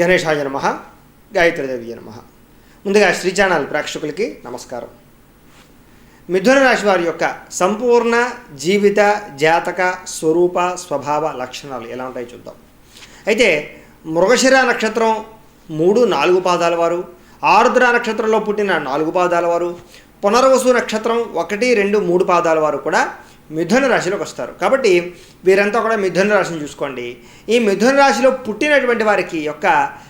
గణేశాయ నమ గాయత్రీదేవి నమ. ముందుగా శ్రీ ఛానల్ ప్రేక్షకులకి నమస్కారం. మిథున రాశి వారి యొక్క సంపూర్ణ జీవిత జాతక స్వరూప స్వభావ లక్షణాలు ఎలా ఉంటాయో చూద్దాం. అయితే మృగశిర నక్షత్రం మూడు నాలుగు పాదాల వారు ఆరుద్ర నక్షత్రంలో పుట్టిన నాలుగు పాదాల వారు పునర్వసు నక్షత్రం ఒకటి రెండు మూడు పాదాల వారు కూడా మిథున రాశిలోకి వస్తారు. కాబట్టి వీరంతా కూడా మిథున రాశిని చూసుకోండి. ఈ మిథున రాశిలో పుట్టినటువంటి వారికి యొక్క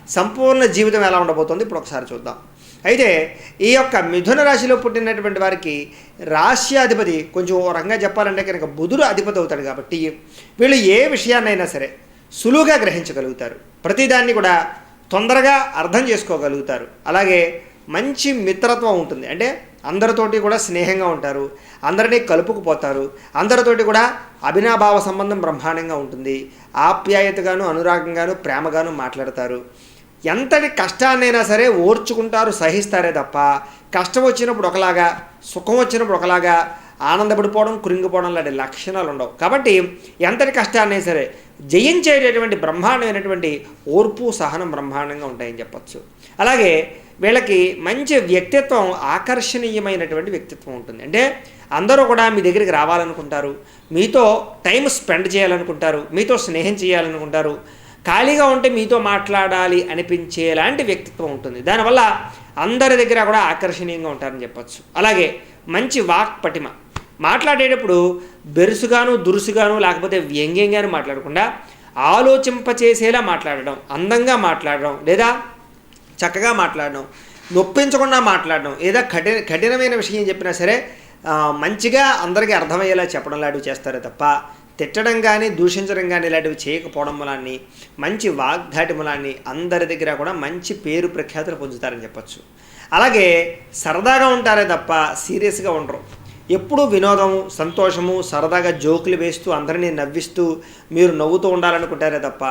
సంపూర్ణ జీవితం ఎలా ఉండబోతుంది? ఇప్పుడు ఒకసారి చూద్దాం. అయితే ఈ యొక్క మిథున రాశిలో పుట్టినటువంటి వారికి రాశ్యాధిపతి కొంచెం ఓ రంగా చెప్పాలంటే కనుక బుధుడు అధిపతి అవుతాడు కాబట్టి వీళ్ళు ఏ విషయాన్నైనా సరే సులువుగా గ్రహించగలుగుతారు. ప్రతిదాన్ని కూడా తొందరగా అర్థం చేసుకోగలుగుతారు. అలాగే మంచి మిత్రత్వం ఉంటుంది. అంటే అందరితోటి కూడా స్నేహంగా ఉంటారు అందరినీ కలుపుకుపోతారు అందరితోటి కూడా అభినాభావ సంబంధం బ్రహ్మాండంగా ఉంటుంది ఆప్యాయతగాను అనురాగంగాను ప్రేమగాను మాట్లాడతారు. ఎంతటి కష్టాన్నైనా సరే ఓర్చుకుంటారు సహిస్తారే తప్ప కష్టం వచ్చినప్పుడు ఒకలాగా సుఖం వచ్చినప్పుడు ఒకలాగా ఆనందపడిపోవడం కృంగిపోవడం లాంటి లక్షణాలు ఉండవు. కాబట్టి ఎంతటి కష్టాన్నైనా సరే జయించేటటువంటి బ్రహ్మాండమైనటువంటి ఓర్పు సహనం బ్రహ్మాండంగా ఉంటాయని చెప్పచ్చు. అలాగే వీళ్ళకి మంచి వ్యక్తిత్వం ఆకర్షణీయమైనటువంటి వ్యక్తిత్వం ఉంటుంది. అంటే అందరూ కూడా మీ దగ్గరికి రావాలనుకుంటారు. మీతో టైం స్పెండ్ చేయాలనుకుంటారు. మీతో స్నేహం చేయాలనుకుంటారు. ఖాళీగా ఉంటే మీతో మాట్లాడాలి అనిపించేలాంటి వ్యక్తిత్వం ఉంటుంది. దానివల్ల అందరి దగ్గర కూడా ఆకర్షణీయంగా ఉంటారని చెప్పచ్చు. అలాగే మంచి వాక్ పటిమ. మాట్లాడేటప్పుడు బెరుసుగాను దురుసుగాను లేకపోతే వ్యంగ్యంగాను మాట్లాడకుండా ఆలోచింపచేసేలా మాట్లాడడం అందంగా మాట్లాడడం లేదా చక్కగా మాట్లాడడం నొప్పించకుండా మాట్లాడడం ఏదో కఠిన కఠినమైన విషయం చెప్పినా సరే మంచిగా అందరికీ అర్థమయ్యేలా చెప్పడం లాంటివి చేస్తారే తప్ప తిట్టడం కానీ దూషించడం కానీ ఇలాంటివి చేయకపోవడం వలాన్ని మంచి వాగ్దాటిములాన్ని అందరి దగ్గర కూడా మంచి పేరు ప్రఖ్యాతులు పొందుతారని చెప్పొచ్చు. అలాగే సరదాగా ఉంటారే తప్ప సీరియస్గా ఉండరు. ఎప్పుడూ వినోదము సంతోషము సరదాగా జోకులు వేస్తూ అందరినీ నవ్విస్తూ మీరు నవ్వుతూ ఉండాలనుకుంటారే తప్ప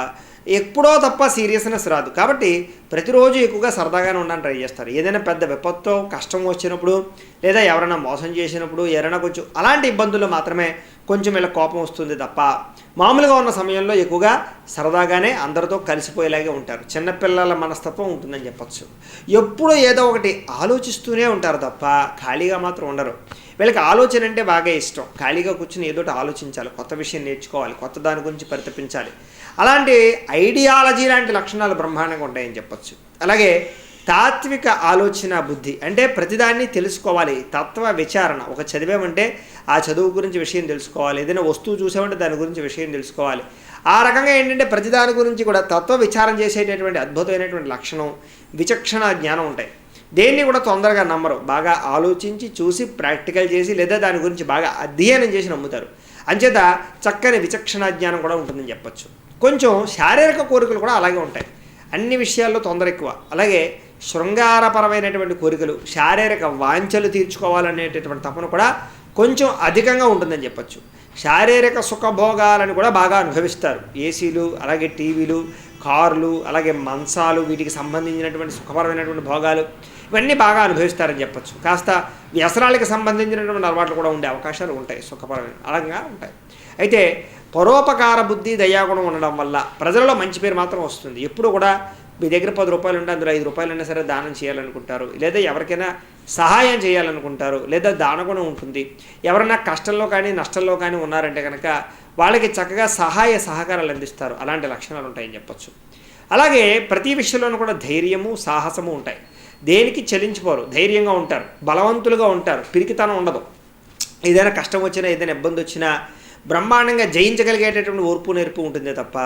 ఎప్పుడో తప్ప సీరియస్నెస్ రాదు. కాబట్టి ప్రతిరోజు ఎక్కువగా సరదాగానే ఉండడానికి ట్రై చేస్తారు. ఏదైనా పెద్ద విపత్తు కష్టం వచ్చినప్పుడు లేదా ఎవరైనా మోసం చేసినప్పుడు ఎవరైనా కొంచెం అలాంటి ఇబ్బందులు మాత్రమే కొంచెం ఇలా కోపం వస్తుంది తప్ప మామూలుగా ఉన్న సమయంలో ఎక్కువగా సరదాగానే అందరితో కలిసిపోయేలాగే ఉంటారు. చిన్నపిల్లల మనస్తత్వం ఉంటుందని చెప్పచ్చు. ఎప్పుడూ ఏదో ఒకటి ఆలోచిస్తూనే ఉంటారు తప్ప ఖాళీగా మాత్రం ఉండరు. వీళ్ళకి ఆలోచన అంటే బాగా ఇష్టం. ఖాళీగా కూర్చుని ఏదో ఒకటి ఆలోచించాలి కొత్త విషయం నేర్చుకోవాలి కొత్త దాని గురించి పరితపించాలి. అలాంటి ఐడియాలజీ లాంటి లక్షణాలు బ్రహ్మాండంగా ఉంటాయని చెప్పచ్చు. అలాగే తాత్విక ఆలోచన బుద్ధి అంటే ప్రతిదాన్ని తెలుసుకోవాలి. తత్వ విచారణ. ఒక చదివామంటే ఆ చదువు గురించి విషయం తెలుసుకోవాలి. ఏదైనా వస్తువు చూసామంటే దాని గురించి విషయం తెలుసుకోవాలి. ఆ రకంగా ఏంటంటే ప్రతిదాని గురించి కూడా తత్వ విచారం చేసేటటువంటి అద్భుతమైనటువంటి లక్షణం విచక్షణ జ్ఞానం ఉంటాయి. దేన్ని కూడా తొందరగా నమ్మరు. బాగా ఆలోచించి చూసి ప్రాక్టికల్ చేసి లేదా దాని గురించి బాగా అధ్యయనం చేసి నమ్ముతారు. అంచేత చక్కని విచక్షణ జ్ఞానం కూడా ఉంటుందని చెప్పచ్చు. కొంచెం శారీరక కోరికలు కూడా అలాగే ఉంటాయి. అన్ని విషయాల్లో తొందర ఎక్కువ. అలాగే శృంగారపరమైనటువంటి కోరికలు శారీరక వాంఛలు తీర్చుకోవాలనేటటువంటి తపన కూడా కొంచెం అధికంగా ఉంటుందని చెప్పచ్చు. శారీరక సుఖభోగాలను కూడా బాగా అనుభవిస్తారు. ఏసీలు అలాగే టీవీలు కార్లు అలాగే మంచాలు వీటికి సంబంధించినటువంటి సుఖపరమైనటువంటి భోగాలు ఇవన్నీ బాగా అనుభవిస్తారని చెప్పచ్చు. కాస్త వ్యసనాలకు సంబంధించినటువంటి అలవాట్లు కూడా ఉండే అవకాశాలు ఉంటాయి సుఖపరమైన అలంగా ఉంటాయి. అయితే పరోపకార బుద్ధి దయాగుణం ఉండడం వల్ల ప్రజలలో మంచి పేరు మాత్రం వస్తుంది. ఎప్పుడు కూడా మీ దగ్గర పది రూపాయలు ఉంటే అందులో ఐదు రూపాయలైనా సరే దానం చేయాలనుకుంటారు. లేదా ఎవరికైనా సహాయం చేయాలనుకుంటారు. లేదా దానగుణం ఉంటుంది. ఎవరైనా కష్టంలో కానీ నష్టంలో కానీ ఉన్నారంటే కనుక వాళ్ళకి చక్కగా సహాయ సహకారాలు అందిస్తారు. అలాంటి లక్షణాలు ఉంటాయని చెప్పచ్చు. అలాగే ప్రతి విషయంలోనూ కూడా ధైర్యము సాహసము ఉంటాయి. దేనికి చెలించిపోరు? ధైర్యంగా ఉంటారు. బలవంతులుగా ఉంటారు. పిరికితనం ఉండదు. ఏదైనా కష్టం వచ్చినా ఏదైనా ఇబ్బంది వచ్చినా బ్రహ్మాండంగా జయించగలిగేటటువంటి ఓర్పు నేర్పు ఉంటుంది తప్ప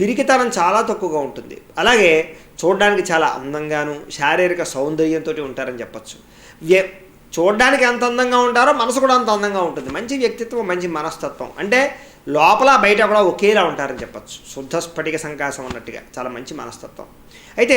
పిరికితనం చాలా తక్కువగా ఉంటుంది. అలాగే చూడడానికి చాలా అందంగాను శారీరక సౌందర్యంతో ఉంటారని చెప్పచ్చు. చూడడానికి ఎంత అందంగా ఉంటారో మనసు కూడా అంత అందంగా ఉంటుంది. మంచి వ్యక్తిత్వం మంచి మనస్తత్వం. అంటే లోపల బయట కూడా ఒకేలా ఉంటారని చెప్పచ్చు. శుద్ధ స్ఫటిక సంకాసం అన్నట్టుగా. చాలా మంచి మనస్తత్వం. అయితే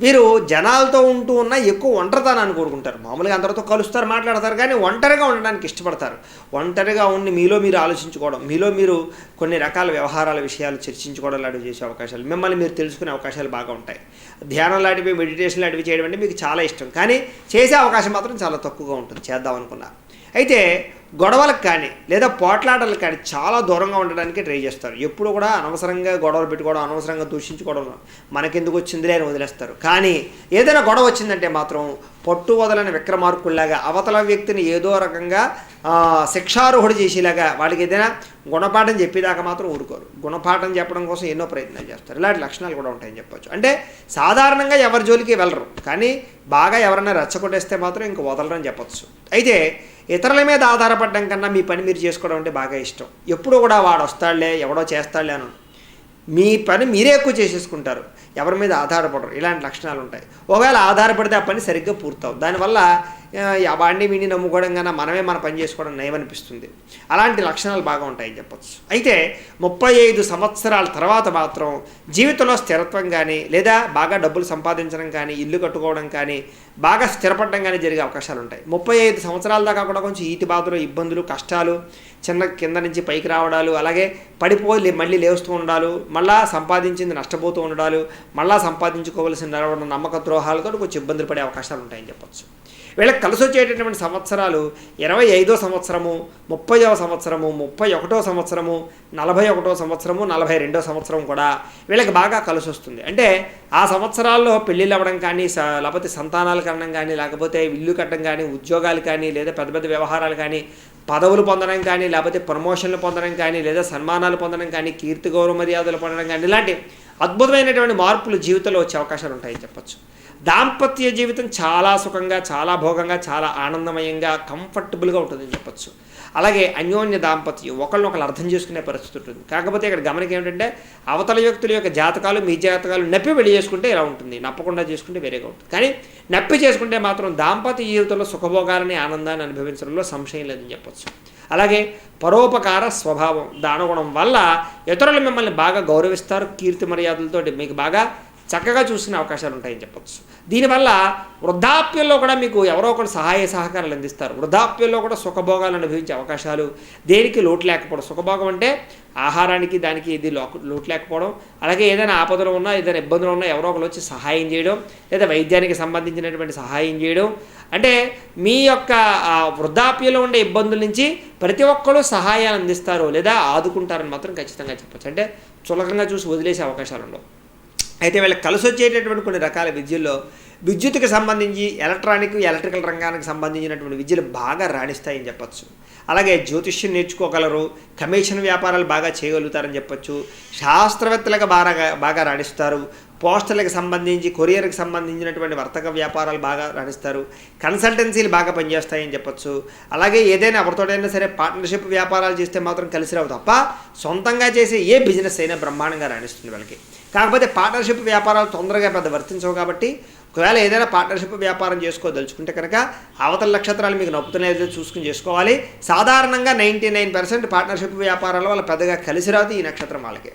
వీరు జనాలతో ఉంటూ ఉన్న ఎక్కువ ఒంటరితనాన్ని కోరుకుంటారు. మామూలుగా అందరితో కలుస్తారు మాట్లాడతారు కానీ ఒంటరిగా ఉండడానికి ఇష్టపడతారు. ఒంటరిగా ఉండి మీలో మీరు ఆలోచించుకోవడం మీలో మీరు కొన్ని రకాల వ్యవహారాల విషయాలు చర్చించుకోవడం లాంటివి చేసే అవకాశాలు మిమ్మల్ని మీరు తెలుసుకునే అవకాశాలు బాగా ఉంటాయి. ధ్యానం లాంటివి మెడిటేషన్ లాంటివి చేయడం అంటే మీకు చాలా ఇష్టం. కానీ చేసే అవకాశం మాత్రం చాలా తక్కువగా ఉంటుంది. చేద్దాం అనుకున్నా. అయితే గొడవలకు కానీ లేదా పోట్లాటలకు కానీ చాలా దూరంగా ఉండడానికి ట్రై చేస్తారు. ఎప్పుడు కూడా అనవసరంగా గొడవలు పెట్టుకోవడం అనవసరంగా దూషించుకోవడం మనకెందుకు వచ్చిందిలే అని వదిలేస్తారు. కానీ ఏదైనా గొడవ వచ్చిందంటే మాత్రం పట్టు వదలని విక్రమార్కుల్లాగా అవతల వ్యక్తిని ఏదో రకంగా ఆ, శిక్షార్హుడు చేసేలాగా వాళ్ళకి ఏదైనా గుణపాఠం చెప్పేదాకా మాత్రం ఊరుకోరు. గుణపాఠం చెప్పడం కోసం ఎన్నో ప్రయత్నాలు చేస్తారు. ఇలాంటి లక్షణాలు కూడా ఉంటాయని చెప్పొచ్చు. అంటే సాధారణంగా ఎవరి జోలికి వెళ్ళరు. కానీ బాగా ఎవరైనా రెచ్చగొట్టేస్తే మాత్రం ఇంక వదలరని చెప్పచ్చు. అయితే ఇతరుల మీద ఆధారపడడం కన్నా మీ పని మీరు చేసుకోవడం అంటే బాగా ఇష్టం. ఎప్పుడూ కూడా వాడు వస్తాడులే ఎవడో చేస్తాడులే అని మీ పని మీరే ఎక్కువ చేసేసుకుంటారు. ఎవరి మీద ఆధారపడరు. ఇలాంటి లక్షణాలు ఉంటాయి ఒకవేళ ఆధారపడితే ఆ పని సరిగ్గా పూర్తవు దానివల్ల వాడిని వీడిని నమ్ముకోవడం కన్నా మనమే మన పని చేసుకోవడం నయమనిపిస్తుంది. అలాంటి లక్షణాలు బాగా ఉంటాయని చెప్పచ్చు. అయితే ముప్పై ఐదు సంవత్సరాల తర్వాత మాత్రం జీవితంలో స్థిరత్వం కానీ లేదా బాగా డబ్బులు సంపాదించడం కానీ ఇల్లు కట్టుకోవడం కానీ బాగా స్థిరపడడం కానీ జరిగే అవకాశాలు ఉంటాయి ముప్పై ఐదు సంవత్సరాల దాకా కూడా కొంచెం ఈతి బాధలు ఇబ్బందులు కష్టాలు చిన్న కింద నుంచి పైకి రావడాలు అలాగే పడిపోయి మళ్ళీ లేస్తూ ఉండాలు మళ్ళా సంపాదించింది నష్టపోతూ ఉండడాలు మళ్ళా సంపాదించుకోవలసిన నమ్మక ద్రోహాలతో కొంచెం ఇబ్బందులు పడే అవకాశాలు ఉంటాయని చెప్పచ్చు. వీళ్ళకి కలిసి వచ్చేటటువంటి సంవత్సరాలు ఇరవై ఐదో సంవత్సరము ముప్పైవ సంవత్సరము ముప్పై ఒకటో సంవత్సరము నలభై ఒకటో సంవత్సరము నలభై రెండో సంవత్సరం కూడా వీళ్ళకి బాగా కలిసి వస్తుంది. అంటే ఆ సంవత్సరాల్లో పెళ్ళిళ్ళు అవ్వడం కానీ లేకపోతే సంతానాలు కనడం కానీ లేకపోతే ఇల్లు కట్టడం కానీ ఉద్యోగాలు కానీ లేదా పెద్ద పెద్ద వ్యవహారాలు కానీ పదవులు పొందడం కానీ లేకపోతే ప్రమోషన్లు పొందడం కానీ లేదా సన్మానాలు పొందడం కానీ కీర్తి గౌరవ మర్యాదలు పొందడం కానీ ఇలాంటి అద్భుతమైనటువంటి మార్పులు జీవితంలో వచ్చే అవకాశాలు ఉంటాయని చెప్పచ్చు. దాంపత్య జీవితం చాలా సుఖంగా చాలా భోగంగా చాలా ఆనందమయంగా కంఫర్టబుల్గా ఉంటుందని చెప్పచ్చు. అలాగే అన్యోన్య దాంపత్యం ఒకళ్ళనొకళ్ళు అర్థం చేసుకునే పరిస్థితి ఉంటుంది. కాకపోతే ఇక్కడ గమనిక ఏమిటంటే అవతల వ్యక్తుల యొక్క జాతకాలు మీ జాతకాలు నప్పి వెళ్ళి చేసుకుంటే ఇలా ఉంటుంది. నప్పకుండా చేసుకుంటే వేరేగా ఉంటుంది. కానీ నప్పి చేసుకుంటే మాత్రం దాంపత్య జీవితంలో సుఖభోగాలని ఆనందాన్ని అనుభవించడంలో సంశయం లేదని చెప్పొచ్చు. అలాగే పరోపకార స్వభావం దానగుణం వల్ల ఇతరులు మిమ్మల్ని బాగా గౌరవిస్తారు. కీర్తి మర్యాదలతోటి మీకు బాగా చక్కగా చూసుకునే అవకాశాలు ఉంటాయని చెప్పచ్చు. దీనివల్ల వృద్ధాప్యంలో కూడా మీకు ఎవరో ఒకరు సహాయ సహకారాలు అందిస్తారు. వృద్ధాప్యంలో కూడా సుఖభోగాలు అనుభవించే అవకాశాలు దేనికి లోటు లేకపోవడం. సుఖభోగం అంటే ఆహారానికి దానికి ఇది లోటు లేకపోవడం. అలాగే ఏదైనా ఆపదలు ఉన్నా ఏదైనా ఇబ్బందులు ఉన్నా ఎవరో ఒకరు వచ్చి సహాయం చేయడం లేదా వైద్యానికి సంబంధించినటువంటి సహాయం చేయడం. అంటే మీ యొక్క వృద్ధాప్యంలో ఉండే ఇబ్బందుల నుంచి ప్రతి ఒక్కరూ సహాయాన్ని అందిస్తారు లేదా ఆదుకుంటారని మాత్రం ఖచ్చితంగా చెప్పొచ్చు. అంటే చులకంగా చూసి వదిలేసే అవకాశాలు ఉండవు. అయితే వీళ్ళకి కలిసి వచ్చేటటువంటి కొన్ని రకాల విద్యల్లో విద్యుత్కి సంబంధించి ఎలక్ట్రానిక్ ఎలక్ట్రికల్ రంగానికి సంబంధించినటువంటి విద్యలు బాగా రాణిస్తాయని చెప్పొచ్చు. అలాగే జ్యోతిష్యం నేర్చుకోగలరు కమిషన్ వ్యాపారాలు బాగా చేయగలుగుతారని చెప్పొచ్చు. శాస్త్రవేత్తలకు బాగా బాగా రాణిస్తారు. పోస్టర్లకు సంబంధించి కొరియర్కి సంబంధించినటువంటి వర్తక వ్యాపారాలు బాగా రాణిస్తారు. కన్సల్టెన్సీలు బాగా పనిచేస్తాయని చెప్పొచ్చు. అలాగే ఏదైనా ఎవరితోటైనా సరే పార్ట్నర్షిప్ వ్యాపారాలు చేస్తే మాత్రం కలిసి రావు తప్ప సొంతంగా చేసే ఏ బిజినెస్ అయినా బ్రహ్మాండంగా రాణిస్తుంది వాళ్ళకి. కాకపోతే పార్ట్నర్షిప్ వ్యాపారాలు తొందరగా పెద్ద వర్తించవు కాబట్టి ఒకవేళ ఏదైనా పార్ట్నర్షిప్ వ్యాపారం చేసుకోదలుచుకుంటే కనుక అవతల నక్షత్రాలు మీకు నొప్పుతున్నాయో చూసుకుని చేసుకోవాలి. సాధారణంగా నైంటీ నైన్ పర్సెంట్ పార్ట్నర్షిప్ వ్యాపారాల వల్ల పెద్దగా కలిసి రాదు ఈ నక్షత్రం వాళ్ళకి.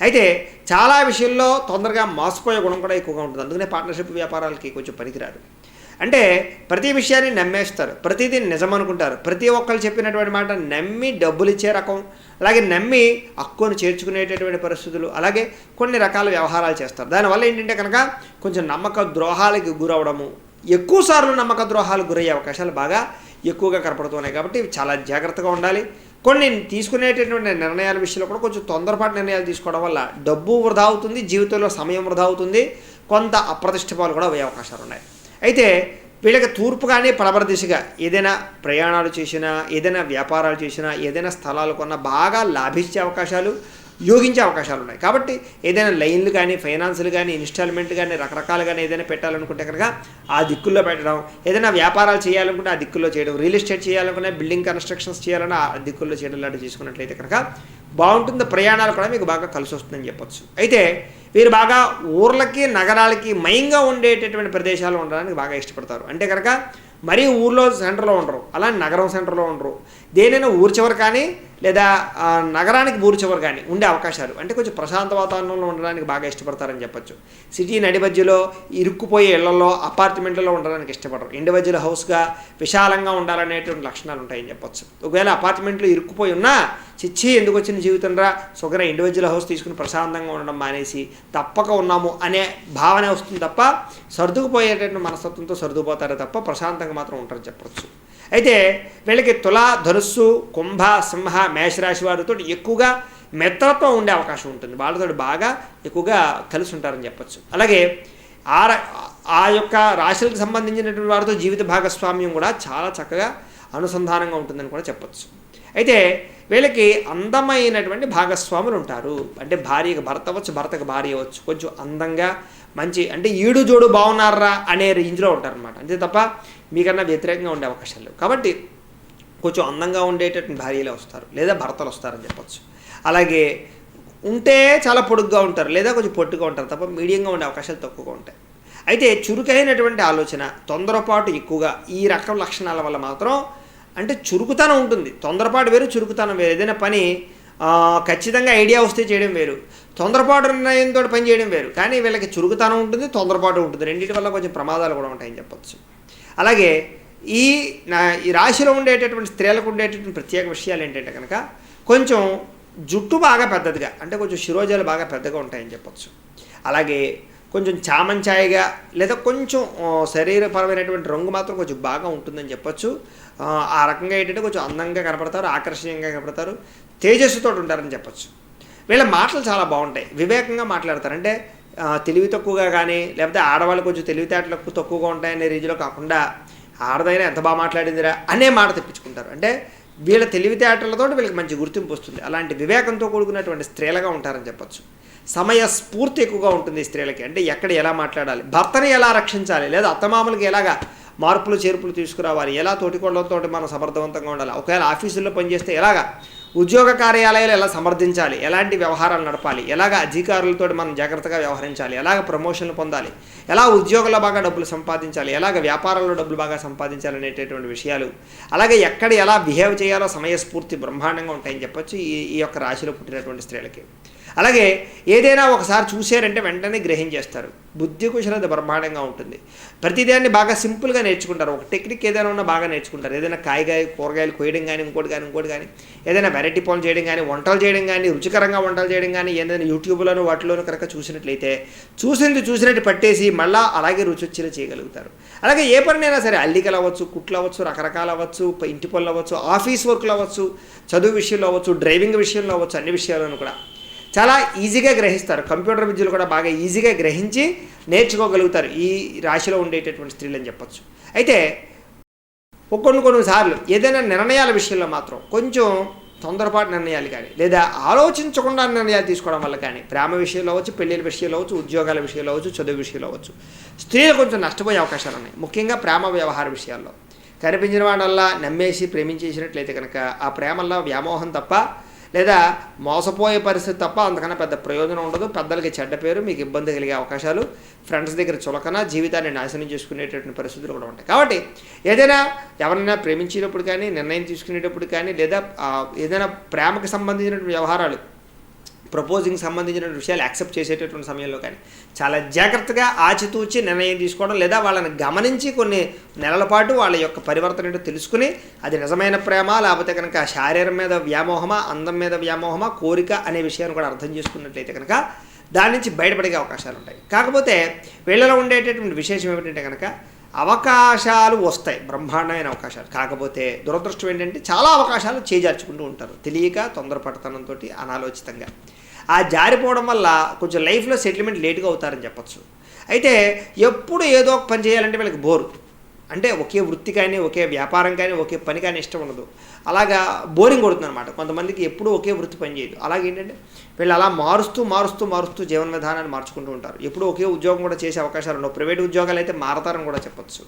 అయితే చాలా విషయంలో తొందరగా మోసపోయే గుణం కూడా ఎక్కువగా ఉంటుంది. అందుకనే పార్ట్నర్షిప్ వ్యాపారాలకి కొంచెం పనికిరాదు. అంటే ప్రతి విషయాన్ని నమ్మేస్తారు. ప్రతిదీ నిజం అనుకుంటారు. ప్రతి ఒక్కరు చెప్పినటువంటి మాట నమ్మి డబ్బులు ఇచ్చే రకం. అలాగే నమ్మి హక్కును చేర్చుకునేటటువంటి పరిస్థితులు అలాగే కొన్ని రకాల వ్యవహారాలు చేస్తారు. దానివల్ల ఏంటంటే కనుక కొంచెం నమ్మక ద్రోహాలకి గురవడము ఎక్కువ సార్లు నమ్మక ద్రోహాలు గురయ్యే అవకాశాలు బాగా ఎక్కువగా కనపడుతున్నాయి కాబట్టి ఇవి చాలా జాగ్రత్తగా ఉండాలి. కొన్ని తీసుకునేటటువంటి నిర్ణయాల విషయంలో కూడా కొంచెం తొందరపాటు నిర్ణయాలు తీసుకోవడం వల్ల డబ్బు వృధా అవుతుంది జీవితంలో సమయం వృధా అవుతుంది కొంత అప్రతిష్ట పాలు కూడా అయ్యే అవకాశాలు ఉన్నాయి. అయితే వీళ్ళకి తూర్పు కానీ పడమర దిశగా ఏదైనా ప్రయాణాలు చేసినా ఏదైనా వ్యాపారాలు చేసినా ఏదైనా స్థలాలు కొన్నా బాగా లాభించే అవకాశాలు యోగించే అవకాశాలు ఉన్నాయి. కాబట్టి ఏదైనా లైన్లు కానీ ఫైనాన్సులు కానీ ఇన్స్టాల్మెంట్ కానీ రకరకాలుగానే ఏదైనా పెట్టాలనుకుంటే కనుక ఆ దిక్కుల్లో పెట్టడం ఏదైనా వ్యాపారాలు చేయాలనుకుంటే ఆ దిక్కుల్లో చేయడం రియల్ ఎస్టేట్ చేయాలనుకునే బిల్డింగ్ కన్స్ట్రక్షన్స్ చేయాలన్నా ఆ దిక్కుల్లో చేయడం లాంటివి చేసుకున్నట్లయితే కనుక బాగుంటుంది. ప్రయాణాలు కూడా మీకు బాగా కలిసి వస్తుందని చెప్పొచ్చు. అయితే వీరు బాగా ఊర్లకి నగరాలకి మయంగా ఉండేటటువంటి ప్రదేశాలు ఉండడానికి బాగా ఇష్టపడతారు. అంటే కనుక మరీ ఊర్లో సెంటర్లో ఉండరు. అలా నగరం సెంటర్లో ఉండరు. దేనైనా ఊరు చివరి కానీ లేదా నగరానికి ఊరి చివరి కానీ ఉండే అవకాశాలు. అంటే కొంచెం ప్రశాంత వాతావరణంలో ఉండడానికి బాగా ఇష్టపడతారని చెప్పొచ్చు. సిటీ నడి మధ్యలో ఇరుక్కుపోయే ఇళ్ళలో అపార్ట్మెంట్లలో ఉండడానికి ఇష్టపడరు. ఇండివిజువల్ హౌస్గా విశాలంగా ఉండాలనేటువంటి లక్షణాలు ఉంటాయని చెప్పొచ్చు. ఒకవేళ అపార్ట్మెంట్లో ఇరుక్కుపోయి ఉన్నా చిచ్చి ఎందుకు వచ్చిన జీవితం రా? సుగర ఇండివిజువల్ హౌస్ తీసుకుని ప్రశాంతంగా ఉండడం మానేసి తప్పక ఉన్నాము అనే భావన వస్తుంది తప్ప సర్దుకుపోయేటటువంటి మనస్తత్వంతో సర్దుకుపోతారే తప్ప ప్రశాంతంగా మాత్రం ఉంటారని చెప్పచ్చు. అయితే వీళ్ళకి తుల ధనుస్సు కుంభ సింహ మేషరాశి వారితో ఎక్కువగా మిత్రత్వం ఉండే అవకాశం ఉంటుంది. వాళ్ళతో బాగా ఎక్కువగా కలిసి ఉంటారని చెప్పచ్చు. అలాగే ఆ ఆ యొక్క రాశులకు సంబంధించినటువంటి వారితో జీవిత భాగస్వామ్యం కూడా చాలా చక్కగా అనుసంధానంగా ఉంటుందని కూడా చెప్పచ్చు. అయితే వీళ్ళకి అందమైనటువంటి భాగస్వాములు ఉంటారు. అంటే భార్యకు భర్త అవ్వచ్చు భర్తకు భార్య అవ్వచ్చు. కొంచెం అందంగా మంచి అంటే ఈడు జోడు బాగున్నారా అనే రేంజ్లో ఉంటారనమాట అంతే తప్ప మీకన్నా వ్యతిరేకంగా ఉండే అవకాశాలు లేవు. కాబట్టి కొంచెం అందంగా ఉండేటటువంటి భార్యలే వస్తారు లేదా భర్తలు వస్తారని చెప్పచ్చు. అలాగే ఉంటే చాలా పొడుగ్గా ఉంటారు లేదా కొంచెం పొట్టుగా ఉంటారు తప్ప మీడియంగా ఉండే అవకాశాలు తక్కువగా ఉంటాయి. అయితే చురుకైనటువంటి ఆలోచన తొందరపాటు ఎక్కువగా ఈ రకం లక్షణాల వల్ల మాత్రం అంటే చురుకుతనం ఉంటుంది. తొందరపాటు వేరు చురుకుతనం వేరు. ఏదైనా పని ఖచ్చితంగా ఐడియా వస్తే చేయడం వేరు. తొందరపాటు నిర్ణయంతో పని చేయడం వేరు. కానీ వీళ్ళకి చురుకుతనం ఉంటుంది తొందరపాటు ఉంటుంది. రెండింటి వల్ల కొంచెం ప్రమాదాలు కూడా ఉంటాయని చెప్పచ్చు. అలాగే ఈ నా ఈ రాశిలో ఉండేటటువంటి స్త్రీలకు ఉండేటటువంటి ప్రత్యేక విషయాలు ఏంటంటే కనుక కొంచెం జుట్టు బాగా పెద్దదిగా అంటే కొంచెం శిరోజాలు బాగా పెద్దగా ఉంటాయని చెప్పచ్చు. అలాగే కొంచెం చామంచాయగా లేదా కొంచెం శరీరపరమైనటువంటి రంగు మాత్రం కొంచెం బాగా ఉంటుందని చెప్పొచ్చు. ఆ, రకంగా ఏంటంటే కొంచెం అందంగా కనపడతారు ఆకర్షణీయంగా కనపడతారు తేజస్సుతో ఉంటారని చెప్పొచ్చు. వీళ్ళ మాటలు చాలా బాగుంటాయి వివేకంగా మాట్లాడతారు. అంటే తెలివి తక్కువగా కానీ లేకపోతే ఆడవాళ్ళు కొంచెం తెలివితేటలు తక్కువగా ఉంటాయనే రీతిలో కాకుండా ఆడదైనా ఎంత బాగా మాట్లాడిందిరా అనే మాట తెప్పించుకుంటారు. అంటే వీళ్ళ తెలివితేటలతో వీళ్ళకి మంచి గుర్తింపు వస్తుంది. అలాంటి వివేకంతో కూడుకున్నటువంటి స్త్రీలుగా ఉంటారని చెప్పొచ్చు. సమయ స్ఫూర్తి ఎక్కువగా ఉంటుంది స్త్రీలకి. అంటే ఎక్కడ ఎలా మాట్లాడాలి? భర్తని ఎలా రక్షించాలి? లేదా అత్తమామలకి ఎలాగా మార్పులు చేర్పులు తీసుకురావాలి? ఎలా తోటికోళ్ళతో మనం సమర్థవంతంగా ఉండాలి? ఒకవేళ ఆఫీసుల్లో పనిచేస్తే ఎలాగా? ఉద్యోగ కార్యాలయాలు ఎలా సమర్థించాలి? ఎలాంటి వ్యవహారాలు నడపాలి? ఎలాగ అధికారులతో మనం జాగ్రత్తగా వ్యవహరించాలి? ఎలాగ ప్రమోషన్లు పొందాలి? ఎలా ఉద్యోగంలో బాగా డబ్బులు సంపాదించాలి? ఎలాగ వ్యాపారంలో డబ్బులు బాగా సంపాదించాలి అనేటటువంటి విషయాలు? అలాగే ఎక్కడ ఎలా బిహేవ్ చేయాలో సమయస్ఫూర్తి బ్రహ్మాండంగా ఉంటాయని చెప్పొచ్చు ఈ ఈ యొక్క రాశిలో పుట్టినటువంటి స్త్రీలకి. అలాగే ఏదైనా ఒకసారి చూశారంటే వెంటనే గ్రహించేస్తారు. బుద్ధి కుశలత బ్రహ్మాండంగా ఉంటుంది. ప్రతిదాన్ని బాగా సింపుల్గా నేర్చుకుంటారు. ఒక టెక్నిక్ ఏదైనా ఉన్నా బాగా నేర్చుకుంటారు. ఏదైనా కాయగాయ కూరగాయలు కోయడం కానీ ఇంకోటి కానీ ఇంకోటి కానీ ఏదైనా వెరైటీ పనులు చేయడం కానీ వంటలు చేయడం కానీ రుచికరంగా వంటలు చేయడం కానీ ఏదైనా యూట్యూబ్లోనూ వాటిలోనూ కనుక చూసినట్లయితే చూసింది చూసినట్టు పట్టేసి మళ్ళా అలాగే రుచి వచ్చేలా చేయగలుగుతారు. అలాగే ఏ పనినైనా సరే అల్లికలు అవ్వచ్చు కుట్లు అవ్వచ్చు రకరకాలు అవ్వచ్చు ఇంటి పనులు అవ్వచ్చు ఆఫీస్ వర్క్లు అవ్వచ్చు చదువు విషయంలో అవ్వచ్చు డ్రైవింగ్ విషయంలో అవ్వచ్చు అన్ని విషయాలను కూడా. చాలా ఈజీగా గ్రహిస్తారు. కంప్యూటర్ విద్యలు కూడా బాగా ఈజీగా గ్రహించి నేర్చుకోగలుగుతారు ఈ రాశిలో ఉండేటటువంటి స్త్రీలు అని అయితే కొన్ని కొన్నిసార్లు ఏదైనా నిర్ణయాల విషయంలో మాత్రం కొంచెం తొందరపాటు నిర్ణయాలు కానీ లేదా ఆలోచించకుండా నిర్ణయాలు తీసుకోవడం వల్ల కానీ ప్రేమ విషయంలో అవచ్చు పెళ్ళిళ్ళ విషయంలో అవచ్చు ఉద్యోగాల విషయంలో అవచ్చు చదువు విషయంలో అవచ్చు స్త్రీలు కొంచెం నష్టపోయే అవకాశాలు ఉన్నాయి. ముఖ్యంగా ప్రేమ వ్యవహార విషయాల్లో. కనిపించిన వాడల్లా నమ్మేసి ప్రేమించేసినట్లయితే కనుక ఆ ప్రేమల్లో వ్యామోహం తప్ప లేదా మోసపోయే పరిస్థితి తప్ప అంతకన్నా పెద్ద ప్రయోజనం ఉండదు. పెద్దలకి చెడ్డ పేరు మీకు ఇబ్బంది కలిగే అవకాశాలు ఫ్రెండ్స్ దగ్గర చులకన జీవితాన్ని నాశనం చేసుకునేటటువంటి పరిస్థితులు కూడా ఉంటాయి. కాబట్టి ఏదైనా ఎవరైనా ప్రేమించేటప్పుడు కానీ నిర్ణయం తీసుకునేటప్పుడు కానీ లేదా ఏదైనా ప్రేమకు సంబంధించినటువంటి వ్యవహారాలు ప్రపోజింగ్ సంబంధించిన విషయాలు యాక్సెప్ట్ చేసేటటువంటి సమయంలో కానీ చాలా జాగ్రత్తగా ఆచితూచి నిర్ణయం తీసుకోవడం లేదా వాళ్ళని గమనించి కొన్ని నెలల పాటు వాళ్ళ యొక్క పరివర్తన ఏంటో తెలుసుకుని అది నిజమైన ప్రేమ లేకపోతే కనుక శారీరం మీద వ్యామోహమా అందం మీద వ్యామోహమా కోరిక అనే విషయాన్ని కూడా అర్థం చేసుకున్నట్లయితే కనుక దాని నుంచి బయటపడే అవకాశాలు ఉంటాయి. కాకపోతే వీళ్ళలో ఉండేటటువంటి విశేషం ఏమిటంటే కనుక అవకాశాలు వస్తాయి బ్రహ్మాండమైన అవకాశాలు. కాకపోతే దురదృష్టం ఏంటంటే చాలా అవకాశాలు చేజార్చుకుంటూ ఉంటారు. తెలియక తొందరపడతనంతో అనాలోచితంగా. ఆ జారిపోవడం వల్ల కొంచెం లైఫ్లో సెటిల్మెంట్ లేట్గా అవుతారని చెప్పచ్చు. అయితే ఎప్పుడు ఏదో ఒక పని చేయాలంటే వీళ్ళకి బోరు. అంటే ఒకే వృత్తి కానీ ఒకే వ్యాపారం కానీ ఒకే పని కానీ ఇష్టం ఉండదు. అలాగా బోరింగ్ కొడుతుంది అనమాట కొంతమందికి ఎప్పుడూ ఒకే వృత్తి పని చేయదు. అలాగే ఏంటంటే వీళ్ళు అలా మారుస్తూ మారుస్తూ మారుస్తూ జీవన విధానాన్ని మార్చుకుంటూ ఉంటారు. ఎప్పుడూ ఒకే ఉద్యోగం కూడా చేసే అవకాశాలు ఉండవు. ప్రైవేట్ ఉద్యోగాలు అయితే మారతారని కూడా చెప్పొచ్చు.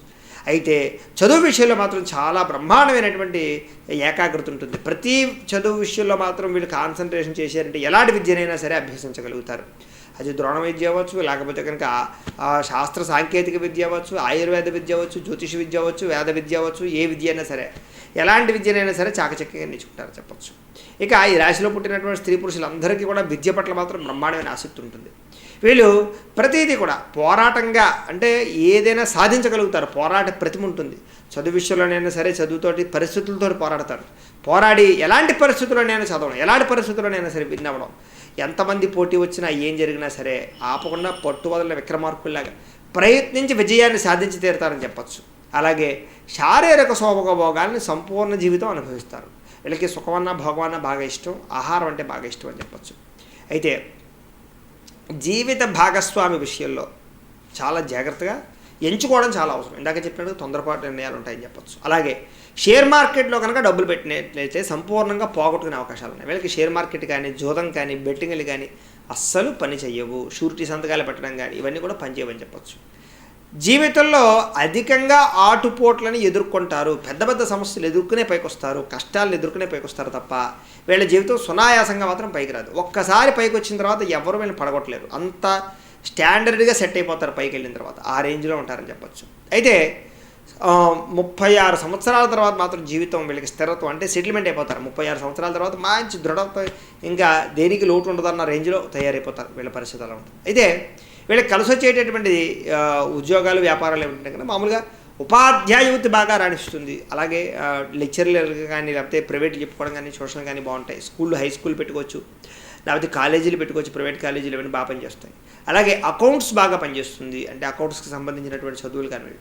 అయితే చదువు విషయంలో మాత్రం చాలా బ్రహ్మాండమైనటువంటి ఏకాగ్రత ఉంటుంది. ప్రతి చదువు విషయంలో మాత్రం వీళ్ళు కాన్సన్ట్రేషన్ చేశారంటే ఎలాంటి విద్యనైనా సరే అభ్యసించగలుగుతారు. అది ద్రోణ విద్య అవ్వచ్చు లేకపోతే కనుక ఆ, శాస్త్ర సాంకేతిక విద్య అవ్వచ్చు ఆయుర్వేద విద్య అవ్వచ్చు జ్యోతిష విద్య అవ్వచ్చు వేద విద్య అవ్వచ్చు ఏ విద్య అయినా సరే ఎలాంటి విద్యనైనా సరే చాకచక్యంగా నేర్చుకుంటారు చెప్పచ్చు. ఇక ఈ రాశిలో పుట్టినటువంటి స్త్రీ పురుషులందరికీ కూడా విద్య పట్ల మాత్రం బ్రహ్మాండమైన ఆసక్తి ఉంటుంది. వీళ్ళు ప్రతిదీ కూడా పోరాటంగా అంటే ఏదైనా సాధించగలుగుతారు. పోరాట ప్రతిమ ఉంటుంది. చదువు విషయంలోనైనా సరే చదువుతోటి పరిస్థితులతో పోరాడతారు. పోరాడి ఎలాంటి పరిస్థితుల్లోనైనా చదవడం ఎలాంటి పరిస్థితుల్లోనైనా సరే విన్ అవ్వడం ఎంతమంది పోటీ వచ్చినా ఏం జరిగినా సరే ఆపకుండా పట్టువదల విక్రమార్కుల్లాగా ప్రయత్నించి విజయాన్ని సాధించి తీరుతారని చెప్పచ్చు. అలాగే శారీరక భోగాల్ని సంపూర్ణ జీవితం అనుభవిస్తారు. వీళ్ళకి సుఖమన్న భోగమన్న బాగా ఇష్టం ఆహారం అంటే బాగా ఇష్టం అని చెప్పచ్చు. అయితే జీవిత భాగస్వామి విషయంలో చాలా జాగ్రత్తగా ఎంచుకోవడం చాలా అవసరం. ఇందాక చెప్పినట్టు తొందరపాటు నిర్ణయాలు ఉంటాయని చెప్పొచ్చు. అలాగే షేర్ మార్కెట్లో కనుక డబ్బులు పెట్టినట్లయితే సంపూర్ణంగా పోగొట్టుకునే అవకాశాలు ఉన్నాయి. వీళ్ళకి షేర్ మార్కెట్ కానీ జూదం కానీ బెట్టింగ్లు కానీ అస్సలు పని చెయ్యవు. షూరిటీ సంతకాలు పెట్టడం కానీ ఇవన్నీ కూడా పనిచేయవని చెప్పొచ్చు. జీవితంలో అధికంగా ఆటుపోట్లను ఎదుర్కొంటారు. పెద్ద పెద్ద సమస్యలు ఎదుర్కొనే పైకి వస్తారు కష్టాలను ఎదుర్కొనే పైకి వస్తారు తప్ప వీళ్ళ జీవితం సునాయాసంగా మాత్రం పైకి రాదు. ఒక్కసారి పైకి వచ్చిన తర్వాత ఎవరు వీళ్ళని పడగొట్టలేరు. అంత స్టాండర్డ్గా సెట్ అయిపోతారు పైకి వెళ్ళిన తర్వాత. ఆ రేంజ్లో ఉంటారని చెప్పచ్చు. అయితే ముప్పై ఆరు సంవత్సరాల తర్వాత మాత్రం జీవితం వీళ్ళకి స్థిరత్వం అంటే సెటిల్మెంట్ అయిపోతారు. ముప్పై ఆరు సంవత్సరాల తర్వాత మంచి దృఢత్వం ఇంకా దేనికి లోటు ఉండదన్న రేంజ్లో తయారైపోతారు వీళ్ళ పరిస్థితి అలా ఉంటుంది అయితే వీళ్ళకి కలిసి వచ్చేటటువంటి ఉద్యోగాలు వ్యాపారాలు ఏమిటంటే కనుక మామూలుగా ఉపాధ్యాయ బాగా రాణిస్తుంది. అలాగే లెక్చరర్ కానీ లేకపోతే ప్రైవేట్ చెప్పుకోవడం కానీ ట్యూషన్ కానీ బాగుంటాయి. స్కూల్ హై స్కూల్ పెట్టుకోవచ్చు. లేకపోతే కాలేజీలు పెట్టుకోవచ్చు ప్రైవేట్ కాలేజీలు ఇవన్నీ బాగా పనిచేస్తాయి. అలాగే అకౌంట్స్ బాగా పనిచేస్తుంది. అంటే అకౌంట్స్కి సంబంధించినటువంటి చదువులు కానీ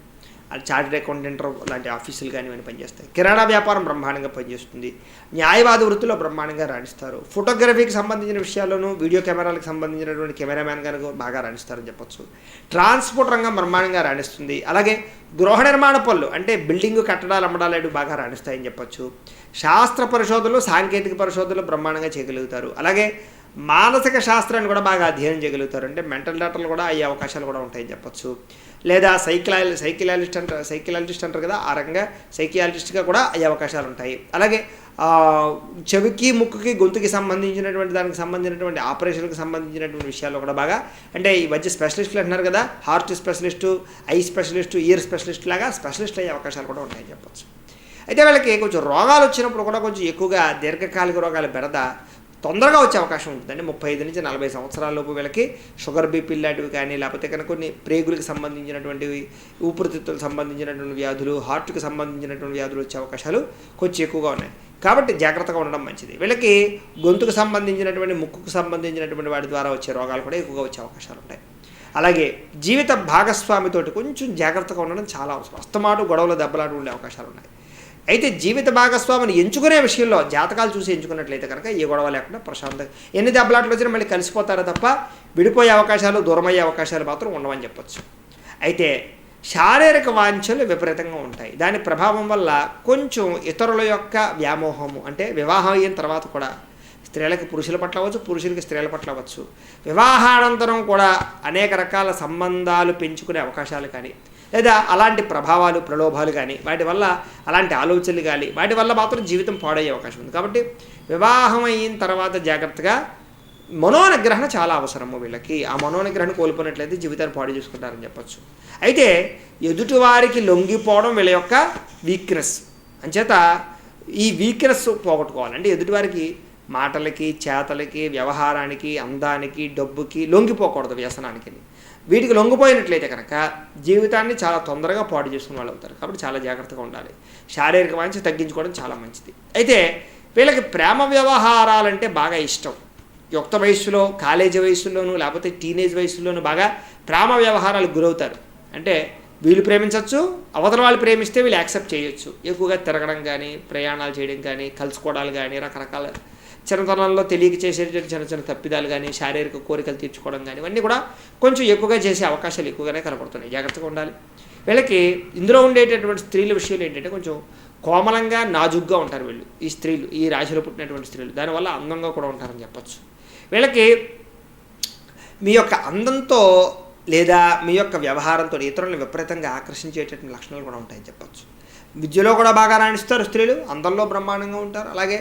చార్టెడ్ అకౌంటెంట్ లాంటి ఆఫీసులు కానీ ఇవన్నీ పనిచేస్తాయి. కిరాణా వ్యాపారం బ్రహ్మాండంగా పనిచేస్తుంది. న్యాయవాద వృత్తిలో బ్రహ్మాండంగా రాణిస్తారు. ఫోటోగ్రఫీకి సంబంధించిన విషయాల్లోనూ వీడియో కెమెరాలకు సంబంధించినటువంటి కెమెరామ్యాన్ గారు బాగా రాణిస్తారని చెప్పొచ్చు. ట్రాన్స్పోర్ట్ రంగం బ్రహ్మాండంగా రాణిస్తుంది. అలాగే గృహ నిర్మాణ పనులు అంటే బిల్డింగ్ కట్టడాలు అమ్మడాలు బాగా రాణిస్తాయని చెప్పొచ్చు. శాస్త్ర పరిశోధనలు సాంకేతిక పరిశోధనలు బ్రహ్మాండంగా చేయగలుగుతారు. అలాగే మానసిక శాస్త్రాన్ని కూడా బాగా అధ్యయనం చేయగలుగుతారు అంటే మెంటల్ డాక్టర్లు కూడా అయ్యే అవకాశాలు కూడా ఉంటాయని చెప్పొచ్చు. లేదా సైకిలా సైకిలాలజిస్ట్ అంటారు సైకిలాలజిస్ట్ అంటారు కదా ఆ రకంగా సైకియాలజిస్ట్గా కూడా అయ్యే అవకాశాలు ఉంటాయి. అలాగే చెవికి ముక్కుకి గొంతుకి సంబంధించినటువంటి దానికి సంబంధించినటువంటి ఆపరేషన్కి సంబంధించినటువంటి విషయాల్లో కూడా బాగా అంటే ఈ మధ్య స్పెషలిస్టులు అంటున్నారు కదా heart specialist eye specialist ear specialist లాగా స్పెషలిస్ట్ అయ్యే అవకాశాలు కూడా ఉంటాయని చెప్పొచ్చు. అయితే వీళ్ళకి కొంచెం రోగాలు వచ్చినప్పుడు కూడా కొంచెం ఎక్కువగా దీర్ఘకాలిక రోగాల బెడద తొందరగా వచ్చే అవకాశం ఉంటుంది ముప్పై ఐదు నుంచి నలభై సంవత్సరాల లోపు వీళ్ళకి షుగర్ బీపీ లాంటివి కానీ లేకపోతే కనుక కొన్ని ప్రేగులకు సంబంధించినటువంటివి ఊపిరితిత్తులకు సంబంధించినటువంటి వ్యాధులు హార్ట్కి సంబంధించినటువంటి వ్యాధులు వచ్చే అవకాశాలు కొంచెం ఎక్కువగా ఉన్నాయి. కాబట్టి జాగ్రత్తగా ఉండడం మంచిది. వీళ్ళకి గొంతుకు సంబంధించినటువంటి ముక్కుకు సంబంధించినటువంటి వాటి ద్వారా వచ్చే రోగాలు కూడా ఎక్కువగా వచ్చే అవకాశాలు ఉంటాయి. అలాగే జీవిత భాగస్వామితోటి కొంచెం జాగ్రత్తగా ఉండడం చాలా అవసరం. అస్తమాటు గొడవలు దెబ్బలాట ఉండే అవకాశాలు ఉన్నాయి. అయితే జీవిత భాగస్వామిని ఎంచుకునే విషయంలో జాతకాలు చూసి ఎంచుకున్నట్లయితే కనుక ఏ గొడవ లేకుండా ప్రశాంతంగా ఎన్ని దెబ్బలాట్లు వచ్చినా మళ్ళీ కలిసిపోతారో తప్ప విడిపోయే అవకాశాలు దూరమయ్యే అవకాశాలు మాత్రం ఉండవని చెప్పొచ్చు. అయితే శారీరక వాంఛలు విపరీతంగా ఉంటాయి. దాని ప్రభావం వల్ల కొంచెం ఇతరుల యొక్క వ్యామోహము అంటే వివాహం అయిన తర్వాత కూడా స్త్రీలకు పురుషుల పట్ల అవ్వచ్చు పురుషులకి స్త్రీల పట్ల అవ్వచ్చు. వివాహానంతరం కూడా అనేక రకాల సంబంధాలు పెంచుకునే అవకాశాలు కానీ లేదా అలాంటి ప్రభావాలు ప్రలోభాలు కానీ వాటి వల్ల అలాంటి ఆలోచనలు కానీ వాటి వల్ల మాత్రం జీవితం పాడయ్యే అవకాశం ఉంది. కాబట్టి వివాహం అయిన తర్వాత జాగ్రత్తగా మనోనిగ్రహణ చాలా అవసరము వీళ్ళకి. ఆ మనోనిగ్రహణ కోల్పోయినట్లయితే జీవితాన్ని పాడు చేసుకుంటారని చెప్పచ్చు. అయితే ఎదుటివారికి లొంగిపోవడం వీళ్ళ యొక్క వీక్నెస్ అంచేత ఈ వీక్నెస్ పోగొట్టుకోవాలంటే ఎదుటివారికి మాటలకి చేతలకి వ్యవహారానికి అందానికి డబ్బుకి లొంగిపోకూడదు వ్యసనానికి వీటికి లొంగిపోయినట్లయితే కనుక జీవితాన్ని చాలా తొందరగా పాడు చేసుకుని వాళ్ళు అవుతారు. కాబట్టి చాలా జాగ్రత్తగా ఉండాలి. శారీరక వాంఛ తగ్గించుకోవడం చాలా మంచిది. అయితే వీళ్ళకి ప్రేమ వ్యవహారాలంటే బాగా ఇష్టం. యుక్త వయస్సులో కాలేజీ వయసులోనూ లేకపోతే టీనేజ్ వయసులోనూ బాగా ప్రేమ వ్యవహారాలకు గురవుతారు. అంటే వీళ్ళు ప్రేమించవచ్చు అవతల వాళ్ళు ప్రేమిస్తే వీళ్ళు యాక్సెప్ట్ చేయొచ్చు. ఎక్కువగా తిరగడం కానీ ప్రయాణాలు చేయడం కానీ కలుసుకోవడాలు కానీ రకరకాల చిన్నతనంలో తెలియక చేసేటువంటి చిన్న చిన్న తప్పిదాలు కానీ శారీరక కోరికలు తీర్చుకోవడం కానీ ఇవన్నీ కూడా కొంచెం ఎక్కువగా చేసే అవకాశాలు ఎక్కువగానే కనపడుతున్నాయి జాగ్రత్తగా ఉండాలి. వీళ్ళకి ఇందులో ఉండేటటువంటి స్త్రీల విషయాలు ఏంటంటే కొంచెం కోమలంగా నాజుగ్గా ఉంటారు వీళ్ళు ఈ స్త్రీలు ఈ రాశిలో పుట్టినటువంటి స్త్రీలు. దానివల్ల అందంగా కూడా ఉంటారని చెప్పచ్చు. వీళ్ళకి మీ యొక్క అందంతో లేదా మీ యొక్క వ్యవహారంతో ఇతరులను విపరీతంగా ఆకర్షించేటటువంటి లక్షణాలు కూడా ఉంటాయని చెప్పచ్చు. విద్యలో కూడా బాగా రాణిస్తారు స్త్రీలు అందంలో బ్రహ్మాండంగా ఉంటారు. అలాగే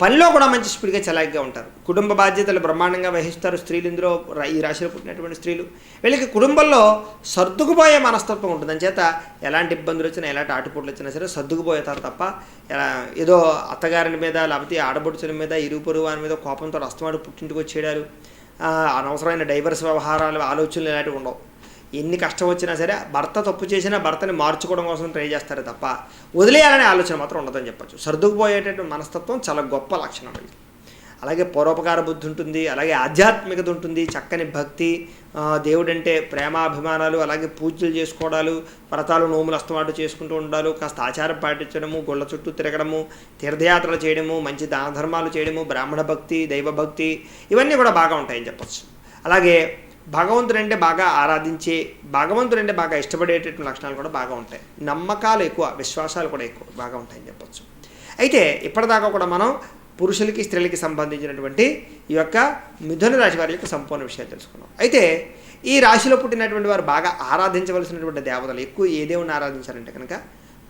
పనిలో కూడా మంచి స్పీడ్గా చలాగ్గా ఉంటారు. కుటుంబ బాధ్యతలు బ్రహ్మాండంగా వహిస్తారు. స్త్రీలు ఇందులో ఈ రాశిలో పుట్టినటువంటి స్త్రీలు. వీళ్ళకి కుటుంబంలో సర్దుకుపోయే మనస్తత్వం ఉంటుంది. అంచేత ఎలాంటి ఇబ్బందులు వచ్చినా ఎలాంటి ఆటుపోట్లు వచ్చినా సరే సర్దుకుపోతారు తప్ప ఎలా- ఏదో అత్తగారిని మీద లేకపోతే ఆడబడుచుల మీద ఇరుగు పొరుగు వారి మీద కోపంతో రస్తమాడు పుట్టింటికి వచ్చేయడాలు అనవసరమైన డైవర్స్ వ్యవహారాలు ఆలోచనలు ఇలాంటివి ఉండవు. ఎన్ని కష్టం వచ్చినా సరే భర్త తప్పు చేసినా భర్తని మార్చుకోవడం కోసం ట్రై చేస్తారు తప్ప వదిలేయాలనే ఆలోచన మాత్రం ఉండదని చెప్పచ్చు. సర్దుకుపోయేటటువంటి మనస్తత్వం చాలా గొప్ప లక్షణం అండి అలాగే పరోపకార బుద్ధి ఉంటుంది అలాగే ఆధ్యాత్మికత ఉంటుంది చక్కని భక్తి దేవుడంటే ప్రేమాభిమానాలు అలాగే పూజలు చేసుకోవడాలు వ్రతాలు నోములు అస్తమాటు చేసుకుంటూ ఉండాలి కాస్త ఆచారం పాటించడము గుళ్ళ చుట్టూ తిరగడము తీర్థయాత్రలు చేయడము మంచి దాన ధర్మాలు చేయడము బ్రాహ్మణ భక్తి దైవభక్తి ఇవన్నీ కూడా బాగా ఉంటాయని చెప్పచ్చు. అలాగే భగవంతుడు అంటే బాగా ఆరాధించే భగవంతుడు అంటే బాగా ఇష్టపడేటటువంటి లక్షణాలు కూడా బాగా ఉంటాయి. నమ్మకాలు ఎక్కువ విశ్వాసాలు కూడా ఎక్కువ బాగా ఉంటాయని చెప్పచ్చు. అయితే ఇప్పటిదాకా కూడా మనం పురుషులకి స్త్రీలకి సంబంధించినటువంటి ఈ యొక్క మిథున రాశి వారి యొక్క సంపూర్ణ విషయాలు తెలుసుకున్నాం. అయితే ఈ రాశిలో పుట్టినటువంటి వారు బాగా ఆరాధించవలసినటువంటి దేవతలు ఎక్కువ ఏ దేవుణ్ణి ఆరాధించారంటే కనుక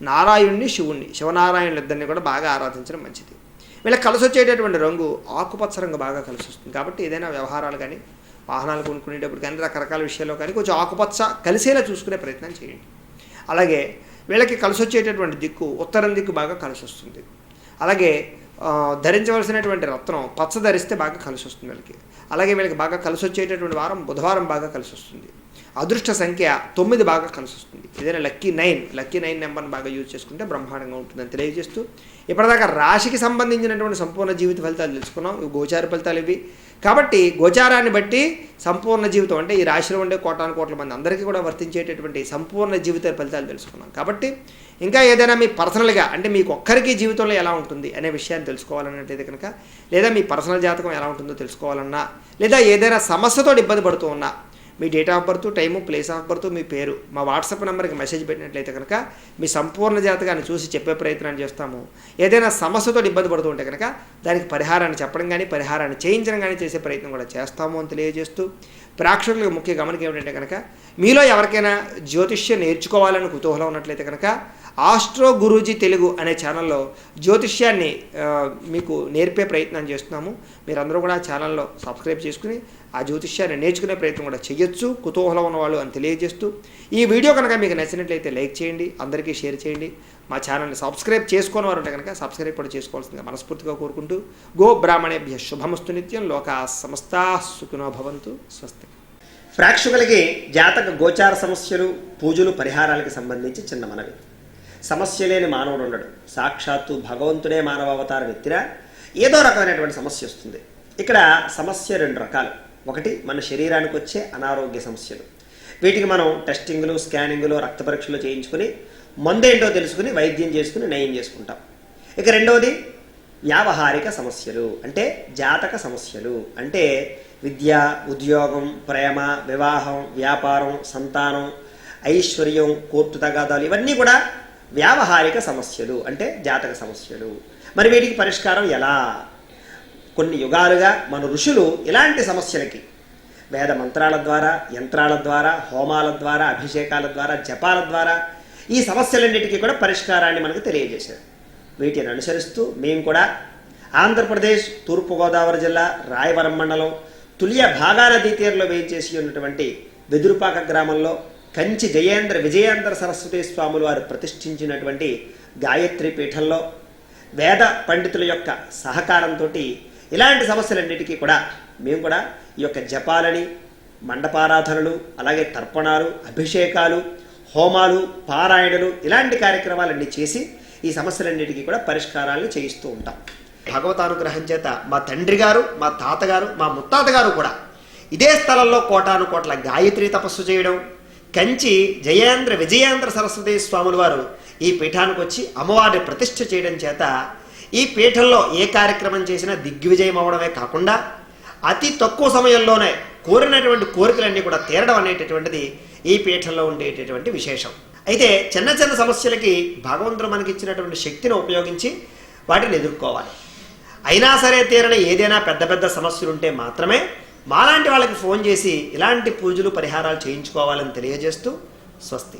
నారాయణుడిని శివుణ్ణి. శివనారాయణులు ఇద్దరిని కూడా బాగా ఆరాధించడం మంచిది. వీళ్ళకి కలిసి వచ్చేటటువంటి రంగు ఆకుపచ్చ రంగు బాగా కలిసి వస్తుంది కాబట్టి ఏదైనా వ్యవహారాలు కానీ వాహనాలు కొనుక్కునేటప్పుడు కానీ రకరకాల విషయాల్లో కానీ కొంచెం ఆకుపచ్చ కలిసేలా చూసుకునే ప్రయత్నం చేయండి. అలాగే వీళ్ళకి కలిసి వచ్చేటటువంటి దిక్కు ఉత్తరం దిక్కు బాగా కలిసి వస్తుంది అలాగే ధరించవలసినటువంటి రత్నం పచ్చ ధరిస్తే బాగా కలిసి వస్తుంది వీళ్ళకి. అలాగే వీళ్ళకి బాగా కలిసి వచ్చేటటువంటి వారం బుధవారం బాగా కలిసి వస్తుంది అదృష్ట సంఖ్య తొమ్మిది బాగా కలిసి ఏదైనా లక్కీ నైన్? లక్కీ నైన్ నెంబర్ని బాగా యూజ్ చేసుకుంటే బ్రహ్మాండంగా ఉంటుందని తెలియజేస్తూ ఇప్పటిదాకా రాశికి సంబంధించినటువంటి సంపూర్ణ జీవిత ఫలితాలు తెలుసుకున్నాం. ఇవి గోచార ఫలితాలు ఇవి. కాబట్టి గోచారాన్ని బట్టి సంపూర్ణ జీవితం అంటే ఈ రాశిలో ఉండే కోటాను కోట్ల మంది అందరికీ కూడా వర్తించేటటువంటి సంపూర్ణ జీవిత ఫలితాలు తెలుసుకున్నాం. కాబట్టి ఇంకా ఏదైనా మీ పర్సనల్గా అంటే మీకు ఒక్కరికి జీవితంలో ఎలా ఉంటుంది అనే విషయాన్ని తెలుసుకోవాలన్నట్టయితే కనుక లేదా మీ పర్సనల్ జాతకం ఎలా ఉంటుందో తెలుసుకోవాలన్నా లేదా ఏదైనా సమస్యతో ఇబ్బంది పడుతూ ఉన్నా మీ date of birth time place of birth మీ పేరు. మా వాట్సాప్ నెంబర్కి మెసేజ్ పెట్టినట్లయితే కనుక మీ సంపూర్ణ జాతకాన్ని చూసి చెప్పే ప్రయత్నాన్ని చేస్తాము. ఏదైనా సమస్యతో ఇబ్బంది పడుతూ ఉంటే కనుక దానికి పరిహారాన్ని చెప్పడం కానీ పరిహారాన్ని చేయించడం కానీ చేసే ప్రయత్నం కూడా చేస్తాము అని తెలియజేస్తూ ప్రేక్షకులకు ముఖ్య గమనిక ఏమిటంటే కనుక మీలో ఎవరికైనా జ్యోతిష్యం నేర్చుకోవాలని కుతూహలం ఉన్నట్లయితే కనుక ఆస్ట్రో గురూజీ తెలుగు అనే ఛానల్లో జ్యోతిష్యాన్ని మీకు నేర్పే ప్రయత్నం చేస్తున్నాము. మీరందరూ కూడా ఛానల్లో సబ్స్క్రైబ్ చేసుకుని ఆ జ్యోతిష్యాన్ని నేర్చుకునే ప్రయత్నం కూడా చేయొచ్చు కుతూహలం ఉన్నవాళ్ళు అని తెలియజేస్తూ ఈ వీడియో కనుక మీకు నచ్చినట్లయితే లైక్ చేయండి అందరికీ షేర్ చేయండి. మా ఛానల్ని సబ్స్క్రైబ్ చేసుకుని వారు ఉంటే కనుక సబ్స్క్రైబ్ కూడా చేసుకోవాల్సిందిగా మనస్ఫూర్తిగా కోరుకుంటూ గో బ్రాహ్మణేభ్య శుభమస్తు నిత్యం లోకా సమస్తా సుఖినో భవంతు. స్వస్తి. ప్రేక్షకులకి జాతక గోచార సమస్యలు పూజలు పరిహారాలకు సంబంధించి చిన్న మనవి. సమస్య లేని మానవుడు ఉండడు. సాక్షాత్తు భగవంతుడే మానవ అవతారం ఎత్తినా ఏదో రకమైనటువంటి సమస్య వస్తుంది. ఇక్కడ సమస్య రెండు రకాలు. ఒకటి మన శరీరానికి వచ్చే అనారోగ్య సమస్యలు. వీటికి మనం టెస్టింగ్లు స్కానింగ్లు రక్త పరీక్షలు చేయించుకుని మందేంటో తెలుసుకుని వైద్యం చేసుకుని నయం చేసుకుంటాం. ఇక రెండవది వ్యావహారిక సమస్యలు అంటే జాతక సమస్యలు. అంటే విద్య ఉద్యోగం ప్రేమ వివాహం వ్యాపారం సంతానం ఐశ్వర్యం కోర్టు తగాదాలు ఇవన్నీ కూడా వ్యావహారిక సమస్యలు అంటే జాతక సమస్యలు. మరి వీటికి పరిష్కారం ఎలా? కొన్ని యుగాలుగా మన ఋషులు ఇలాంటి సమస్యలకి వేద మంత్రాల ద్వారా యంత్రాల ద్వారా హోమాల ద్వారా అభిషేకాల ద్వారా జపాల ద్వారా ఈ సమస్యలన్నిటికీ కూడా పరిష్కారాన్ని మనకు తెలియజేశారు. వీటిని అనుసరిస్తూ మేము కూడా ఆంధ్రప్రదేశ్ తూర్పుగోదావరి జిల్లా రాయవరం మండలం తులియ భాగా నదీ తీరంలో వేయించేసి ఉన్నటువంటి వెదురుపాక గ్రామంలో కంచి జయేంద్ర విజయేంద్ర సరస్వతి స్వాములు వారు ప్రతిష్ఠించినటువంటి గాయత్రి పీఠంలో వేద పండితుల యొక్క సహకారంతో ఇలాంటి సమస్యలన్నిటికీ కూడా మేము కూడా ఈ యొక్క జపాలని మండపారాధనలు అలాగే తర్పణాలు అభిషేకాలు హోమాలు పారాయణలు ఇలాంటి కార్యక్రమాలన్నీ చేసి ఈ సమస్యలన్నిటికీ కూడా పరిష్కారాలను చేయిస్తూ ఉంటాం. భగవతానుగ్రహం చేత మా తండ్రి గారు మా తాతగారు మా ముత్తాత గారు కూడా ఇదే స్థలంలో కోటాను కోట్ల గాయత్రి తపస్సు చేయడం కంచి జయేంద్ర విజయేంద్ర సరస్వతి స్వాముల వారు ఈ పీఠానికి వచ్చి అమ్మవారిని ప్రతిష్ఠ చేయడం చేత ఈ పీఠంలో ఏ కార్యక్రమం చేసినా దిగ్విజయం అవడమే కాకుండా అతి తక్కువ సమయంలోనే కోరినటువంటి కోరికలన్నీ కూడా తీరడం అనేటటువంటిది ఈ పీఠంలో ఉండేటటువంటి విశేషం. అయితే చిన్న చిన్న సమస్యలకి భగవంతుడు మనకి ఇచ్చినటువంటి శక్తిని ఉపయోగించి వాటిని ఎదుర్కోవాలి. అయినా సరే తీరని ఏదైనా పెద్ద పెద్ద సమస్యలు ఉంటే మాత్రమే మాలాంటి వాళ్ళకి ఫోన్ చేసి ఇలాంటి పూజలు పరిహారాలు చేయించుకోవాలని తెలియజేస్తూ స్వస్తి.